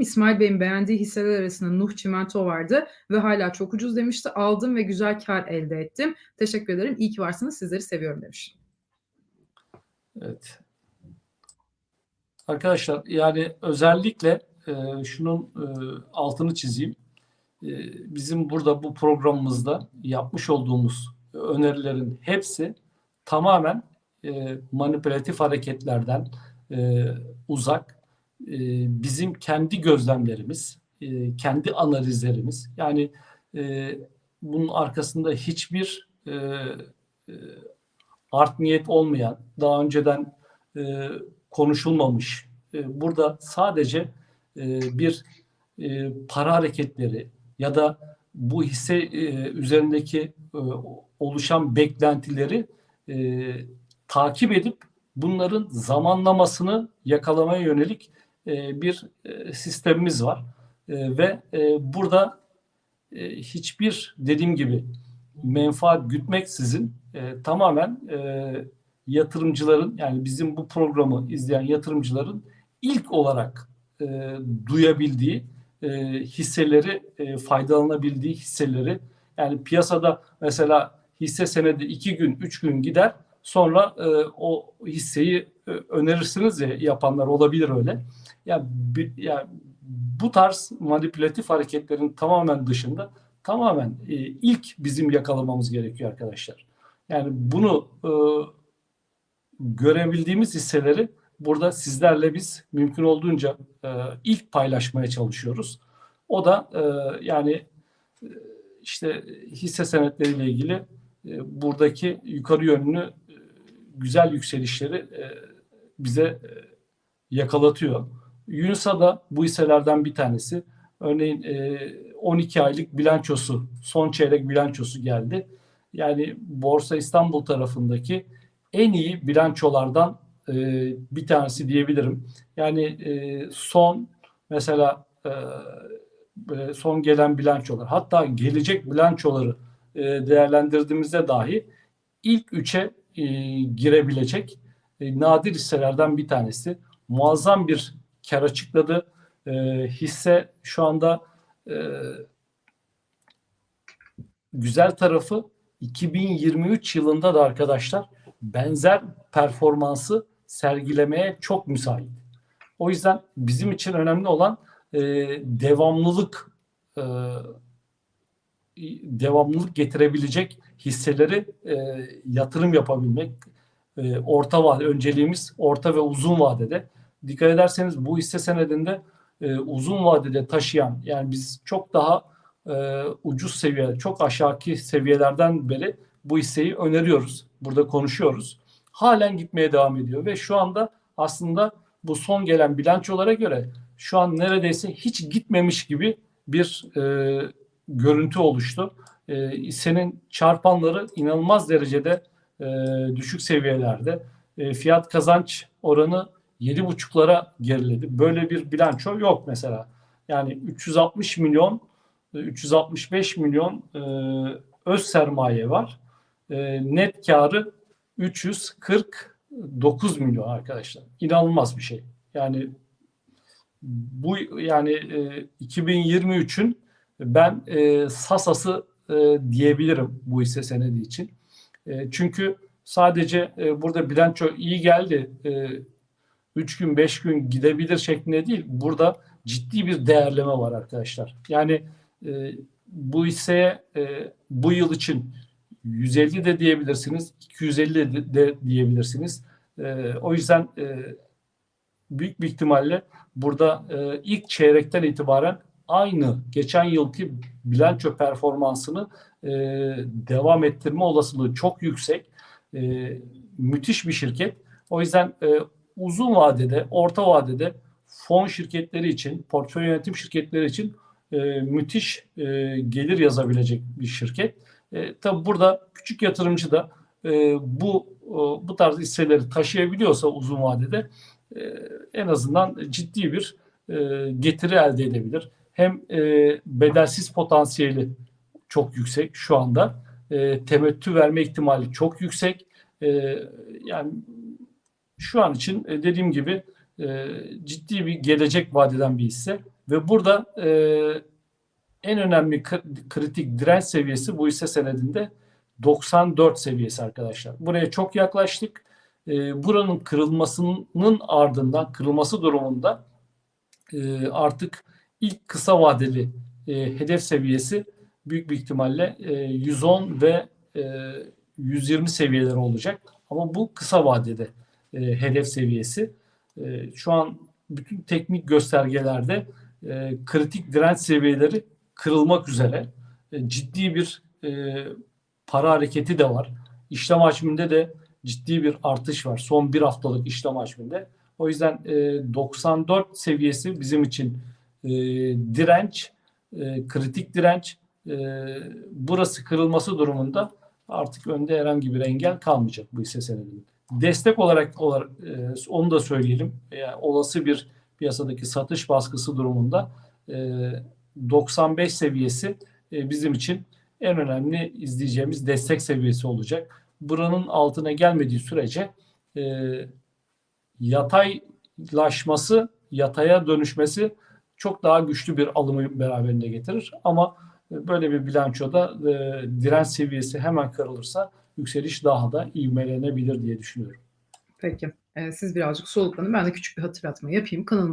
İsmail Bey'in beğendiği hisseler arasında Nuh Çimento vardı ve hala çok ucuz demişti. Aldım ve güzel kar elde ettim. Teşekkür ederim. İyi ki varsınız. Sizleri seviyorum demiş. Evet. Arkadaşlar yani özellikle e, şunun e, altını çizeyim. E, bizim burada bu programımızda yapmış olduğumuz önerilerin hepsi tamamen e, manipülatif hareketlerden e, uzak. E, bizim kendi gözlemlerimiz, e, kendi analizlerimiz. Yani e, bunun arkasında hiçbir e, e, art niyet olmayan, daha önceden e, konuşulmamış. E, burada sadece e, bir e, para hareketleri ya da bu hisse e, üzerindeki e, oluşan beklentileri e, takip edip bunların zamanlamasını yakalamaya yönelik e, bir e, sistemimiz var. E, ve burada hiçbir dediğim gibi menfaat gütmeksizin tamamen yatırımcıların yani bizim bu programı izleyen yatırımcıların ilk olarak duyabildiği hisseleri faydalanabildiği hisseleri yani piyasada mesela hisse senedi iki gün üç gün gider sonra o hisseyi önerirsiniz ya yapanlar olabilir öyle. Ya yani, yani bu tarz manipülatif hareketlerin tamamen dışında tamamen e, ilk bizim yakalamamız gerekiyor arkadaşlar. Yani bunu e, görebildiğimiz hisseleri burada sizlerle biz mümkün olduğunca e, ilk paylaşmaya çalışıyoruz. O da e, yani e, işte hisse senetleriyle ilgili e, buradaki yukarı yönlü e, güzel yükselişleri e, bize e, yakalatıyor. Yunus'a da bu hisselerden bir tanesi. Örneğin e, 12 aylık bilançosu, son çeyrek bilançosu geldi. Yani Borsa İstanbul tarafındaki en iyi bilançolardan e, bir tanesi diyebilirim. Yani e, son mesela e, son gelen bilançolar hatta gelecek bilançoları e, değerlendirdiğimizde dahi ilk üçe e, girebilecek e, nadir hisselerden bir tanesi. Muazzam bir kar açıkladı. E, hisse şu anda e, güzel tarafı 2023 yılında da arkadaşlar benzer performansı sergilemeye çok müsait. O yüzden bizim için önemli olan e, devamlılık e, devamlılık getirebilecek hisseleri e, yatırım yapabilmek. E, orta vade önceliğimiz orta ve uzun vadede. Dikkat ederseniz bu hisse senedinde e, uzun vadede taşıyan yani biz çok daha e, ucuz seviye, çok aşağıki seviyelerden beri bu hisseyi öneriyoruz. Burada konuşuyoruz. Halen gitmeye devam ediyor ve şu anda aslında bu son gelen bilançolara göre şu an neredeyse hiç gitmemiş gibi bir e, görüntü oluştu. E, hissenin çarpanları inanılmaz derecede e, düşük seviyelerde. E, fiyat kazanç oranı 7,5'lara geriledi. Böyle bir bilanço yok mesela. Yani 360 milyon 365 milyon e, öz sermaye var. E, net karı 349 milyon arkadaşlar. İnanılmaz bir şey. Yani bu yani e, 2023'ün ben e, Sasa'sı e, diyebilirim bu hisse senedi için. E, çünkü sadece e, burada bilanço iyi geldi. E, 3 gün 5 gün gidebilir şeklinde değil. Burada ciddi bir değerleme var arkadaşlar. Yani e, bu hisseye e, bu yıl için 150 de diyebilirsiniz, 250 de, de diyebilirsiniz. E, o yüzden e, büyük bir ihtimalle burada e, ilk çeyrekten itibaren aynı geçen yılki bilanço performansını e, devam ettirme olasılığı çok yüksek. E, müthiş bir şirket. O yüzden e, uzun vadede, orta vadede fon şirketleri için, portföy yönetim şirketleri için e, müthiş e, gelir yazabilecek bir şirket. E, tabii burada küçük yatırımcı da e, bu e, bu tarz hisseleri taşıyabiliyorsa uzun vadede e, en azından ciddi bir e, getiri elde edebilir. Hem e, bedelsiz potansiyeli çok yüksek şu anda. E, temettü verme ihtimali çok yüksek. E, yani şu an için e, dediğim gibi e, ciddi bir gelecek vadeden bir hisse Ve burada e, en önemli kri- kritik direnç seviyesi bu hisse senedinde 94 seviyesi arkadaşlar. Buraya çok yaklaştık. E, buranın kırılmasının ardından kırılması durumunda e, artık ilk kısa vadeli e, hedef seviyesi büyük bir ihtimalle e, 110 ve e, 120 seviyeleri olacak. Ama bu kısa vadede e, hedef seviyesi. E, şu an bütün teknik göstergelerde e, kritik direnç seviyeleri kırılmak üzere. E, ciddi bir e, para hareketi de var. İşlem hacminde de ciddi bir artış var. Son bir haftalık işlem hacminde. O yüzden e, 94 seviyesi bizim için e, direnç, e, kritik direnç. E, burası kırılması durumunda artık önde herhangi bir engel kalmayacak bu hisse senedinin. Destek olarak, olarak e, onu da söyleyelim. Yani olası bir piyasadaki satış baskısı durumunda e, 95 seviyesi e, bizim için en önemli izleyeceğimiz destek seviyesi olacak. Buranın altına gelmediği sürece e, yataylaşması, yataya dönüşmesi çok daha güçlü bir alımı beraberinde getirir. Ama e, böyle bir bilançoda e, direnç seviyesi hemen kırılırsa yükseliş daha da ivmelenebilir diye düşünüyorum. Peki. Ee, siz birazcık soluklanın. Ben de küçük bir hatırlatma yapayım. Kanalımıza